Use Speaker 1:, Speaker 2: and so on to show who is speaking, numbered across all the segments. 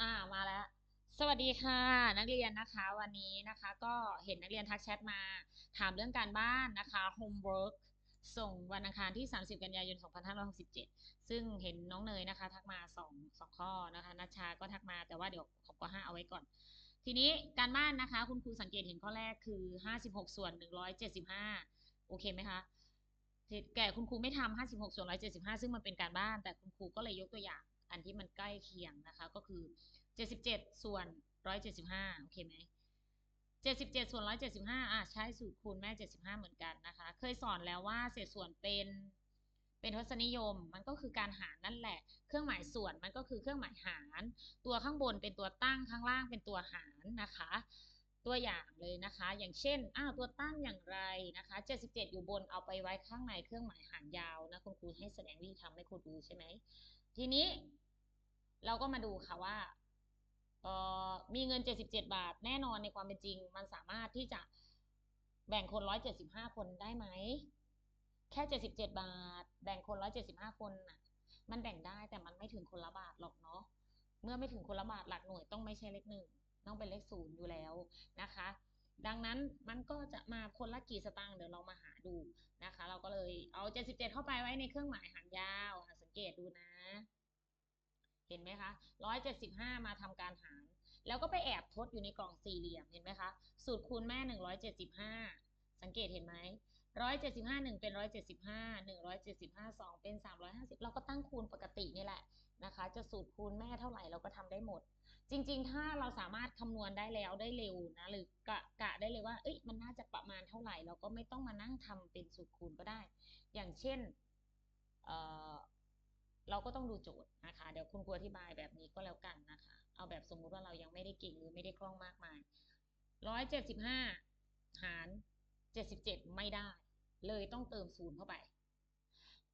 Speaker 1: อ่ามาแล้ว สวัสดีค่ะ นักเรียนนะคะ วันนี้นะคะก็เห็นนักเรียนทักแชทมา ถามเรื่องการบ้านนะคะ homework ส่งวันอังคารที่ 30 กันยายน 2567 ซึ่งเห็นน้องเนยนะคะ ทักมา2 2ข้อนะคะนัชชาก็ทักมาแต่ว่าเดี๋ยวขอบก็5เอาไว้ก่อน ทีนี้การบ้านนะคะ คุณครูสังเกตเห็นข้อแรกคือ 56 ส่วน 175 โอเคไหมคะแก่คุณครูไม่ทำ56 ส่วน 175 ซึ่งมันเป็นการบ้าน แต่คุณครูก็เลยยกตัวอย่าง อันที่มันใกล้เคียงนะคะ ก็คือ 77 ส่วน 175 โอเคไหม 77 ส่วน 175 อะ ใช้สูตรคูณแม่ 75 เหมือนกันนะคะ เคยสอนแล้วว่าเศษส่วนเป็นเป็นทศนิยม มันก็คือการหารนั่นแหละ เครื่องหมายส่วนมันก็คือเครื่องหมายหาร ตัวข้างบนเป็นตัวตั้งข้างล่างเป็นตัวหารนะคะ ตัวอย่างเลยนะคะ อย่างเช่น อ้าวตัวตั้งอย่างไรนะคะ 77 อยู่บนเอาไปไว้ข้างในเครื่องหมายหารยาวนะคุณครูให้แสดงวิธีทำให้ครูดูใช่ไหม ทีนี้เราก็มาดูค่ะว่าเออมีเงิน 77 บาท แน่นอนในความเป็นจริง มันสามารถที่จะแบ่งคน 175 คนได้ไหม แค่ 77 บาท แบ่งคน 175 คนน่ะ มันแบ่งได้แต่มันไม่ถึงคนละบาทหรอกเนาะ เมื่อไม่ถึงคนละบาทหลักหน่วยต้องไม่ใช่เลขหนึ่งต้องเป็นเลขศูนย์อยู่แล้วนะคะ ดังนั้นมันก็จะมาคนละกี่สตางค์เดี๋ยวเรามาหาดูนะคะ เราก็เลยเอา 77 เข้าไปไว้ในเครื่องหมายหารยาวสังเกตดูนะ เห็นไหมคะร้อยเจ็ดสิบห้ามาทำการหาร แล้วก็ไปแอบทดอยู่ในกล่องสี่เหลี่ยมเห็นไหมคะสูตรคูณแม่หนึ่งร้อยเจ็ดสิบห้าสังเกตเห็นไหมร้อยเจ็ดสิบห้าหนึ่งเป็นร้อยเจ็ดสิบห้าหนึ่งร้อยเจ็ดสิบห้าสองเป็นสามร้อยห้าสิบเราก็ตั้งคูณปกตินี่แหละนะคะ จะสูตรคูณแม่เท่าไหร่เราก็ทำได้หมด จริง ๆ ถ้าเราสามารถคำนวณได้แล้วได้เร็วนะหรือกะกะได้เลยว่า เอ้ยมันน่าจะประมาณเท่าไหร่ เราก็ไม่ต้องมานั่งทำเป็นสูตรคูณก็ได้ อย่างเช่นเอ่อ เราก็ต้องดูโจทย์นะคะ เดี๋ยวคุณครูอธิบายแบบนี้ก็แล้วกันนะคะ เอาแบบสมมุติว่าเรายังไม่ได้เก่งหรือไม่ได้คล่องมากมายร้อยเจ็ดสิบห้าหารเจ็ดสิบเจ็ดไม่ได้ เลยต้องเติมศูนย์เข้าไป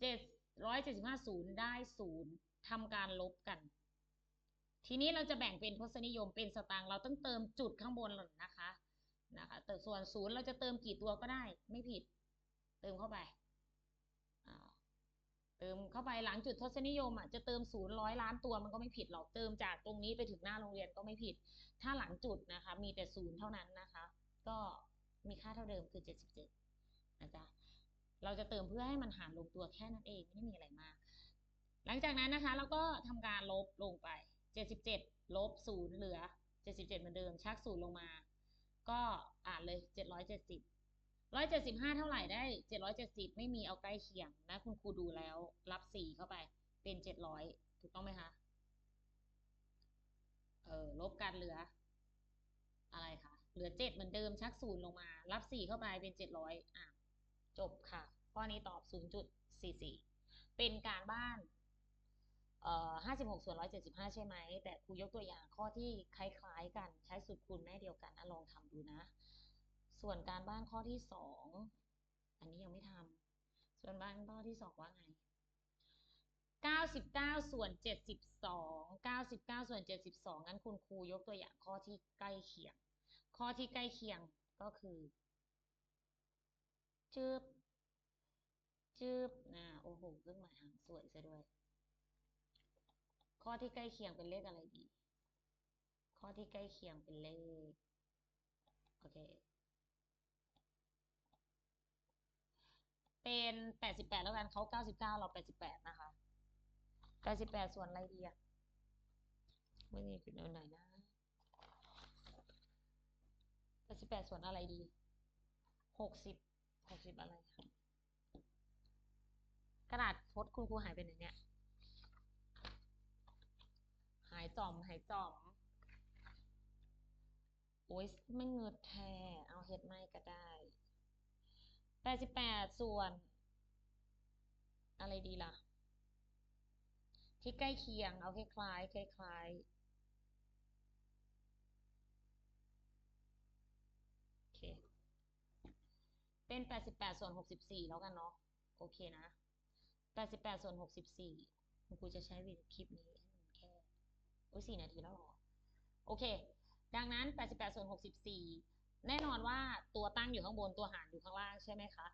Speaker 1: เจ็ดร้อยเจ็ดสิบห้าศูนย์ได้ศูนย์ทำการลบกัน ทีนี้เราจะแบ่งเป็นทศนิยมเป็นสตางค์เราต้องเติมจุดข้างบนหล่นนะคะนะคะแต่ส่วนศูนย์เราจะเติมกี่ตัวก็ได้ ไม่ผิด เติมเข้าไป เติมเข้าไปหลังจุดทศนิยมอะจะเติมศูนย์ร้อยล้านตัวมันก็ไม่ผิดหรอกเติมจากตรงนี้ไปถึงหน้าโรงเรียนก็ไม่ผิด ถ้าหลังจุดนะคะ มีแต่ศูนย์เท่านั้นนะคะ ก็มีค่าเท่าเดิมคือเจ็ดสิบเจ็ดนะจ๊ะเราจะเติมเพื่อให้มันหารลงตัวแค่นั้นเองไม่ได้มีอะไรมาก หลังจากนั้นนะคะเราก็ทำการลบลงไปเจ็ดสิบเจ็ดลบศูนย์เหลือเจ็ดสิบเจ็ดเหมือนเดิมชักศูนย์ลงมา ก็อ่านเลยเจ็ดร้อยเจ็ดสิบ ร้อยเจ็ดสิบห้าเท่าไหร่ได้เจ็ดร้อยเจ็ดสิบไม่มีเอาใกล้เคียงนะคุณครูดูแล้ว รับสี่เข้าไป เป็นเจ็ดร้อยถูกต้องไหมคะ เออลบกันเหลือ อะไรคะเหลือเจ็ดเหมือนเดิมชักศูนย์ลงมา รับสี่เข้าไปเป็นเจ็ดร้อยอะจบค่ะ ข้อนี้ตอบศูนย์จุดสี่สี่เป็นการบ้านเอ่อห้าสิบหกส่วนร้อยเจ็ดสิบห้าใช่ไหม แต่ครูยกตัวอย่างข้อที่คล้ายๆกันใช้สูตรคูณแม่เดียวกันนะลองทำดูนะ ส่วนการบ้านข้อที่สองอันนี้ยังไม่ทำส่วนบ้านข้อที่สองว่าไงเก้าสิบเก้าส่วนเจ็ดสิบสองเก้าสิบเก้าส่วนเจ็ดสิบสองงั้นคุณครูยกตัวอย่างข้อที่ใกล้เคียง ข้อที่ใกล้เคียงก็คือจืบจืบนะโอ้โหเครื่องหมายหางสวยซะด้วย ข้อที่ใกล้เคียงเป็นเลขอะไรดี ข้อที่ใกล้เคียงเป็นเลข โอเค เป็นแปดสิบแปดแล้วกันเขาเก้าสิบเก้าเราแปดสิบแปดนะคะแปดสิบแปดส่วนอะไรดีอะไม่มีเป็นไหนนะแปดสิบแปดส่วนอะไรดีหกสิบหกสิบอะไรกระดาษพดคุณครูหายไปไหนเนี่ย หายจอมหายจอม โอ้ยไม่เงืดแทเอาเฮ็ดไม่ก็ได้ แปดสิบแปดส่วน อะไรดีล่ะ ที่ใกล้เคียง เอาคล้ายๆคล้ายโอเค เป็นแปดสิบแปดส่วนหกสิบสี่แล้วกันเนาะ โอเคนะแปดสิบแปดส่วนหกสิบสี่คุณครูจะใช้วิดีโอคลิปนี้ให้มันแค่ โอ้ยสี่นาทีแล้วหรอ โอเค ดังนั้นแปดสิบแปดส่วนหกสิบสี่ แน่นอนว่าตัวตั้งอยู่ข้างบนตัวหารอยู่ข้างล่างใช่ไหมคะ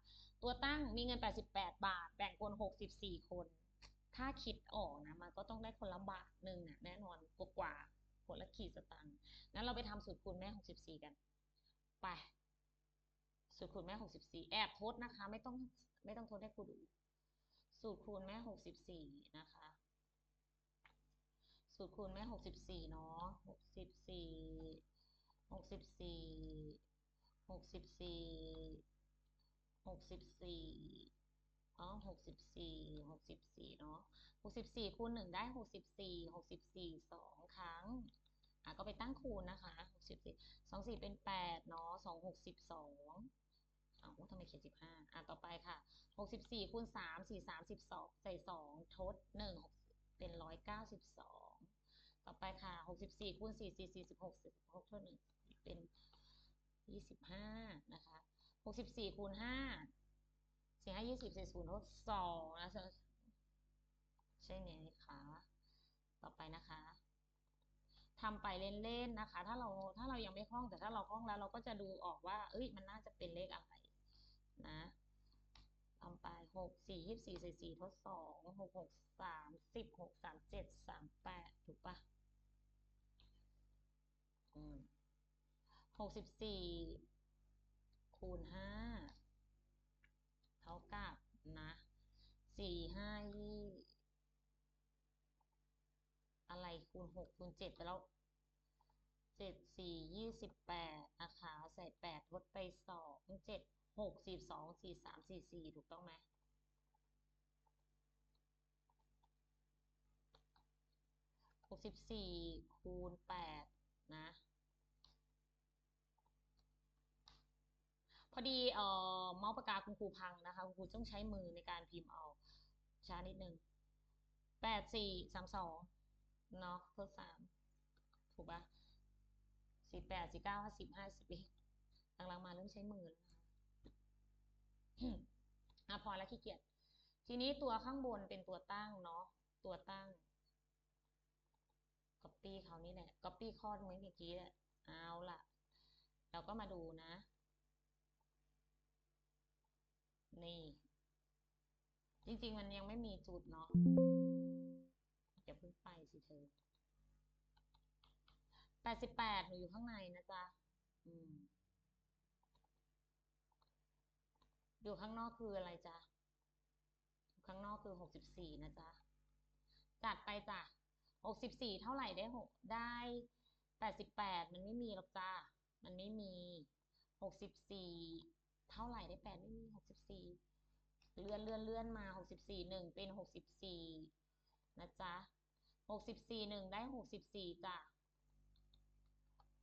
Speaker 1: ตัวตั้งมีเงิน 88 บาท แบ่งคน 64 คน ถ้าคิดออกนะมันก็ต้องได้คนละบาทหนึ่งนะแน่นอนกว่าคนละขีดสตางค์งั้นเราไปทำสูตรคูณแม่หกสิบสี่กัน ไปสูตรคูณแม่หกสิบสี่แอบทดนะคะ ไม่ต้องไม่ต้องโทดให้ครูดู สูตรคูณแม่หกสิบสี่นะคะ สูตรคูณแม่หกสิบสี่เนาะหกสิบสี่ หกสิบสี่หกสิบสี่หกสิบสี่อ๋อหกสิบสี่หกสิบสี่เนาะหกสิบสี่คูณหนึ่งได้หกสิบสี่หกสิบสี่สองครั้งอะก็ไปตั้งคูณนะคะหกสิบสี่สองสี่เป็นแปดเนาะสองหกสิบสองอ้าวทำไมเขียนสิบห้าอะต่อไปค่ะหกสิบสี่คูณสามสี่สามสิบสองใส่สองทดหนึ่งหกเป็นร้อยเก้าสิบสองต่อไปค่ะหกสิบสี่คูณสี่สี่สี่สิบหกสิบหกทดหนึ่ง ยี่สิบห้านะคะหกสิบสี่คูณห้าสี่ห้ายี่สิบสี่ศูนย์ทดสองนะใช่ไหมคะต่อไปนะคะทำไปเล่นๆนะคะ ถ้าเราถ้าเรายังไม่คล่องแต่ถ้าเราคล่องแล้ว เราก็จะดูออกว่า เอ้ย มันน่าจะเป็นเลขอะไร นะทำไปหกสี่ยี่สี่สี่สี่ทดสองหกหกสามสิบหกสามเจ็ดสามแปดถูกปะอืม หกสิบสี่คูณห้าเท่ากับนะสี่ห้ายี่อะไรคูณหกคูณเจ็ดไปแล้วเจ็ดสี่ยี่สิบแปดนะคะใส่แปดทดไปสองเจ็ดหกสี่สองสี่สามสี่สี่ถูกต้องไหมหกสิบสี่คูณแปดนะ พอดีเอ่อเมาส์ปากกาคุณครูพังนะคะคุณครูต้องใช้มือในการพิมพ์เอาช้านิดนึงแปดสี่สามสองเนาะทดสามถูกปะสี่แปดสี่เก้าห้าสิบห้าสิบเอ็ดหลังๆมาเริ่มใช้มือแล้วนะคะอะพอแล้วขี้เกียจทีนี้ตัวข้างบนเป็นตัวตั้งเนาะตัวตั้ง copy เขานี่แหละ copy ข้อตรงนี้เมื่อกี้แหละเอาล่ะ เราก็มาดูนะ นี่ จริงๆ มันยังไม่มีจุดเนาะอย่าเพิ่งไปสิเธอแปดสิบแปดหนูอยู่ข้างในนะจ๊ะ อืม อยู่ข้างนอกคืออะไรจ๊ะ ข้างนอกคือหกสิบสี่นะจ๊ะ จัดไปจ้ะหกสิบสี่เท่าไหร่ได้หกได้แปดสิบแปดมันไม่มีหรอกจ้า มันไม่มีหกสิบสี่ เท่าไหร่ได้แปดไม่มีหกสิบสี่เลื่อนเลื่อนเลื่อนมาหกสิบสี่หนึ่งเป็นหกสิบสี่นะจ๊ะหกสิบสี่หนึ่งได้หกสิบสี่จ้ะ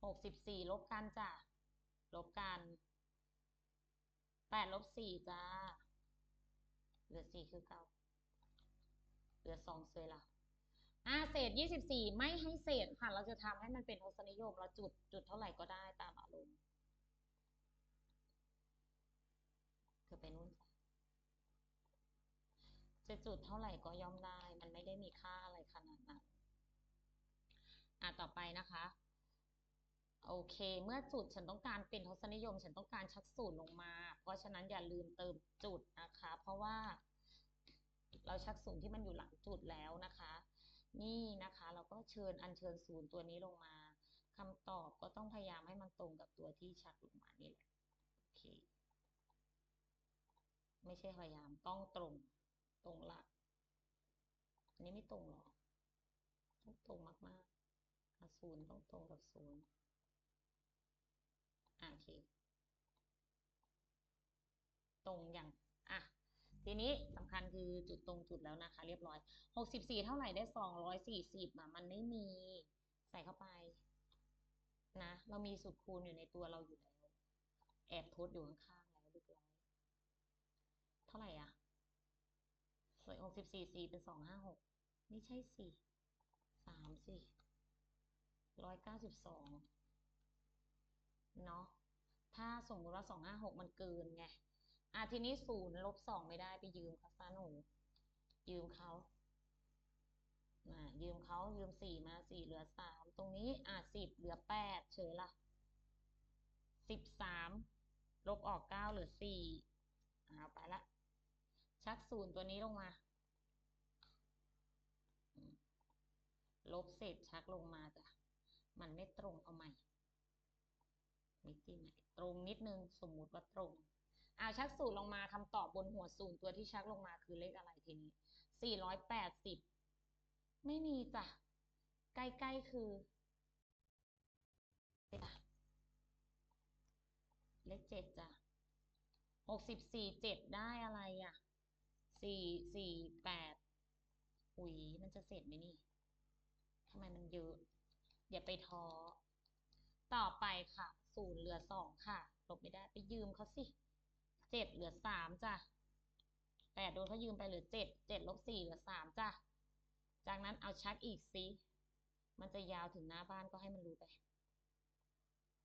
Speaker 1: หกสิบสี่ลบกันจ้ะลบกันแปดลบสี่จ้าเหลือสี่คือเก้าเหลือสองเซยละอ่าเศษยี่สิบสี่ไม่ให้เศษค่ะ เราจะทำให้มันเป็นทศนิยม เราจุดจุดเท่าไหร่ก็ได้ตามอารมณ์เธอไปนู่น จุดเท่าไหร่ก็ย่อมได้ มันไม่ได้มีค่าอะไรขนาดนั้นอ่าต่อไปนะคะ โอเค เมื่อจุดฉันต้องการเป็นทศนิยม ฉันต้องการชักศูนย์ลงมา เพราะฉะนั้นอย่าลืมเติมจุดนะคะ เพราะว่า เราชักศูนย์ที่มันอยู่หลังจุดแล้วนะคะ นี่นะคะ เราก็เชิญอัญเชิญศูนย์ตัวนี้ลงมาคำตอบก็ต้องพยายามให้มันตรงกับตัวที่ชักลงมานี่แหละโอเค ไม่ใช่พยายามต้องตรง ตรงละ อันนี้ไม่ตรงหรอ ต้องตรงมากๆอะศูนย์ต้องตรงกับศูนย์อะโอเค ตรงอย่าง อะ ทีนี้สำคัญคือจุดตรงจุดแล้วนะคะ เรียบร้อย หกสิบสี่เท่าไหร่ได้สองร้อยสี่สิบอะ มันไม่มีใส่เข้าไป นะ เรามีสูตรคูณอยู่ในตัวเราอยู่แล้ว แอบทดอยู่ข้างๆแล้วเรียบร้อย เท่าไหร่อะ หกสิบสี่สี่เป็นสองห้าหกไม่ใช่สี่สามสี่ร้อยเก้าสิบสองเนาะถ้าสมมติว่าสองห้าหกมันเกินไงอะทีนี้ศูนย์ลบสองไม่ได้ไปยืมเขาซะหนูยืมเขาอ่ายืมเขายืมสี่มาสี่เหลือสามตรงนี้อะสิบเหลือแปดเฉยละสิบสามลบออกเก้าเหลือสี่อ่าไปละ ชักศูนย์ตัวนี้ลงมา ลบเศษชักลงมาจ้ะ มันไม่ตรงเอาใหม่ มิติใหม่ตรงนิดนึงสมมุติว่าตรงเอาชักศูนย์ลงมาคำตอบบนหัวศูนย์ตัวที่ชักลงมาคือเลขอะไรทีนี้สี่ร้อยแปดสิบไม่มีจ้ะ ใกล้ๆคือเลขเจ็ดจ้ะหกสิบสี่เจ็ดได้อะไรอะ สี่สี่แปดอุ๊ยมันจะเสร็จไหมนี่ทำไมมันเยอะ อย่าไปท้อ ต่อไปค่ะ ศูนย์เหลือสองค่ะ ลบไม่ได้ ไปยืมเขาสิเจ็ดเหลือสามจ้ะแปดโดนเขายืมไปเหลือเจ็ดเจ็ดลบสี่เหลือสามจ้ะ จากนั้นเอาชักอีกสิมันจะยาวถึงหน้าบ้านก็ให้มันรู้ไป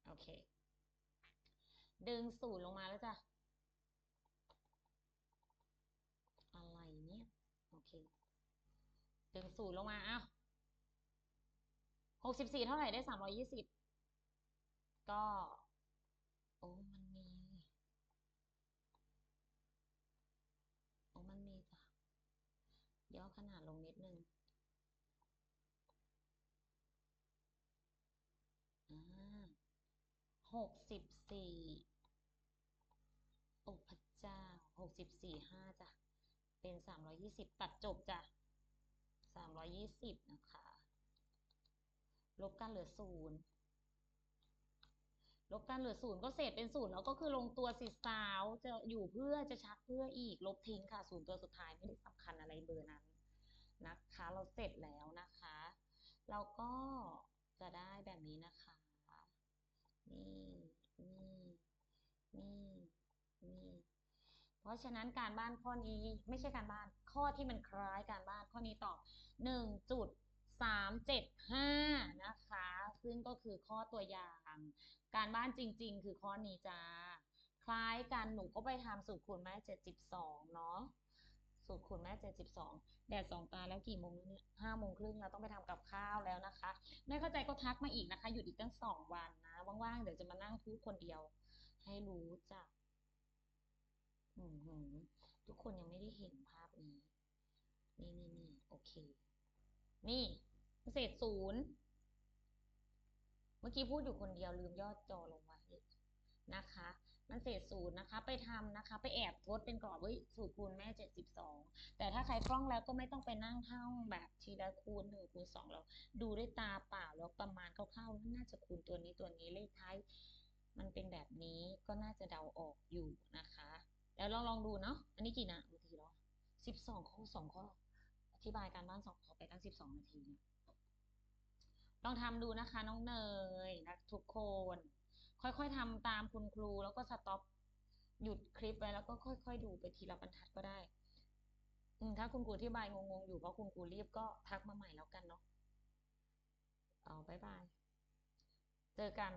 Speaker 1: โอเค ดึงศูนย์ลงมาแล้วจ้ะ อะไรเนี่ย โอเค ดึงศูนย์ลงมาอ้าวหกสิบสี่เท่าไหร่ได้สามร้อยี่สิบก็ โอ้มันมี โอ้มันมีจ้ะย่อขนาดลงนิดนึงอ่าหกสิบสี่โอ้พระเจ้าหกสิบสี่ห้าจ้ะ เป็นสามร้อยี่สิบตัดจบจ้ะ สามร้อยยี่สิบนะคะ ลบกันเหลือศูนย์ลบกันเหลือศูนย์ก็เศษเป็นศูนย์แล้วก็คือลงตัวสิสาวจะอยู่เพื่อจะชักเพื่ออีกลบทิ้งค่ะศูนย์ตัวสุดท้ายไม่ได้สำคัญอะไรเบอร์นั้นนะคะ เราเสร็จแล้วนะคะ เราก็จะได้แบบนี้นะคะนี่นี่นี่นี่ ราะฉะนั้นการบ้านข้อนี้ไม่ใช่การบ้านข้อที่มันคล้ายการบ้านข้อนี้ตอบหนึ่งจุดสามเจ็ดห้านะคะ ซึ่งก็คือข้อตัวอย่าง การบ้านจริง ๆ คือข้อนี้จ้าคล้ายกันหนูก็ไปทำสูตรคูณแม่เจ็ดสิบสองเนาะสูตรคูณแม่เจ็ดสิบสองแดดสองตาแล้วกี่โมงล้วเนี่ยห้าโมงครึ่งเราต้องไปทำกับข้าวแล้วนะคะ ไม่เข้าใจก็ทักมาอีกนะคะหยุดอีกตั้งสองวันนะ ว่างๆ เดี๋ยวจะมานั่งพูดคนเดียว ให้รู้จัก อืมหือทุกคนยังไม่ได้เห็นภาพนี้ นี่นี่นี่โอเค นี่เศษศูนย์เมื่อกี้พูดอยู่คนเดียวลืมยอดจอลงไว้นะคะ มันเศษศูนย์นะคะ ไปทำนะคะ ไปแอบทดเป็นกรอบเว้ยสูตรคูณแม่เจ็ดสิบสองแต่ถ้าใครคล่องแล้วก็ไม่ต้องไปนั่งท่องแบบทีละคูณหนึ่งคูณสองแล้วดูด้วยตาเปล่าแล้วประมาณคร่าวๆน่าจะคูณตัวนี้ตัวนี้เลขท้าย มันเป็นแบบนี้ก็น่าจะเดาออกอยู่นะคะ แล้วลองลองดูเนาะ อันนี้กี่นาทีแล้วสิบสองข้อสองข้ออธิบายการบ้านสองข้อไปตั้งสิบสองนาทีเนี่ยลองทำดูนะคะน้องเนยนะทุกคน ค่อยๆทำตามคุณครูแล้วก็สต็อปหยุดคลิปไปแล้วก็ค่อย ๆ ดูไปทีละบรรทัดก็ได้ อืมถ้าคุณครูอธิบายงงๆอยู่เพราะคุณครูรีบก็ทักมาใหม่แล้วกันเนาะเอาบายบาย เจอกัน